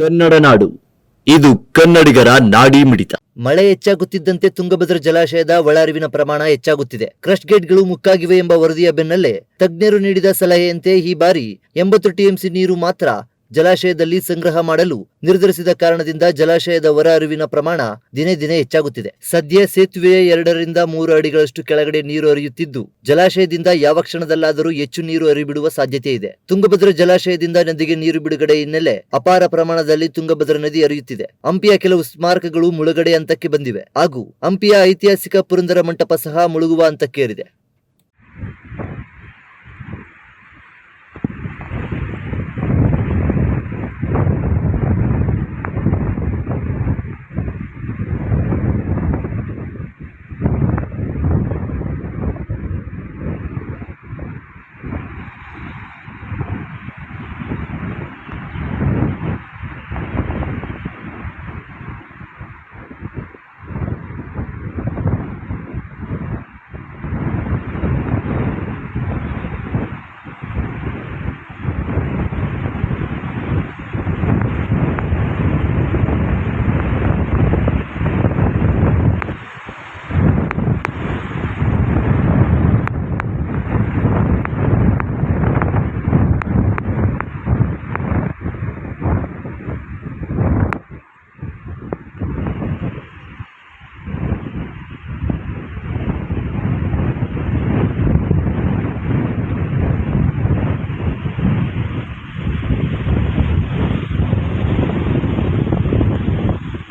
ಕನ್ನಡ ನಾಡು. ಇದು ಕನ್ನಡಿಗರ ನಾಡಿ ಮಿಡಿತ. ಮಳೆ ಹೆಚ್ಚಾಗುತ್ತಿದ್ದಂತೆ ತುಂಗಭದ್ರ ಜಲಾಶಯದ ಒಳಹರಿವಿನ ಪ್ರಮಾಣ ಹೆಚ್ಚಾಗುತ್ತಿದೆ. ಕ್ರಸ್ಟ್ ಗೇಟ್ಗಳು ಮುಕ್ಕಾಗಿವೆ ಎಂಬ ವರದಿಯ ಬೆನ್ನಲ್ಲೇ ತಜ್ಞರು ನೀಡಿದ ಸಲಹೆಯಂತೆ ಈ ಬಾರಿ ಎಂಬತ್ತು ಟಿಎಂಸಿ ನೀರು ಮಾತ್ರ ಜಲಾಶಯದಲ್ಲಿ ಸಂಗ್ರಹ ಮಾಡಲು ನಿರ್ಧರಿಸಿದ ಕಾರಣದಿಂದ ಜಲಾಶಯದ ಹೊರಹರಿವಿನ ಪ್ರಮಾಣ ದಿನೇ ದಿನೇ ಹೆಚ್ಚಾಗುತ್ತಿದೆ. ಸದ್ಯ ಸೇತುವೆಯ ಎರಡರಿಂದ ಮೂರು ಅಡಿಗಳಷ್ಟು ಕೆಳಗಡೆ ನೀರು ಹರಿಯುತ್ತಿದ್ದು, ಜಲಾಶಯದಿಂದ ಯಾವ ಕ್ಷಣದಲ್ಲಾದರೂ ಹೆಚ್ಚು ನೀರು ಹರಿಬಿಡುವ ಸಾಧ್ಯತೆ ಇದೆ. ತುಂಗಭದ್ರಾ ಜಲಾಶಯದಿಂದ ನದಿಗೆ ನೀರು ಬಿಡುಗಡೆ ಹಿನ್ನೆಲೆ ಅಪಾರ ಪ್ರಮಾಣದಲ್ಲಿ ತುಂಗಭದ್ರಾ ನದಿ ಹರಿಯುತ್ತಿದೆ. ಹಂಪಿಯ ಕೆಲವು ಸ್ಮಾರಕಗಳು ಮುಳುಗಡೆ ಹಂತಕ್ಕೆ ಬಂದಿವೆ. ಹಾಗೂ ಹಂಪಿಯ ಐತಿಹಾಸಿಕ ಪುರಂದರ ಮಂಟಪ ಸಹ ಮುಳುಗುವ ಹಂತಕ್ಕೇರಿದೆ.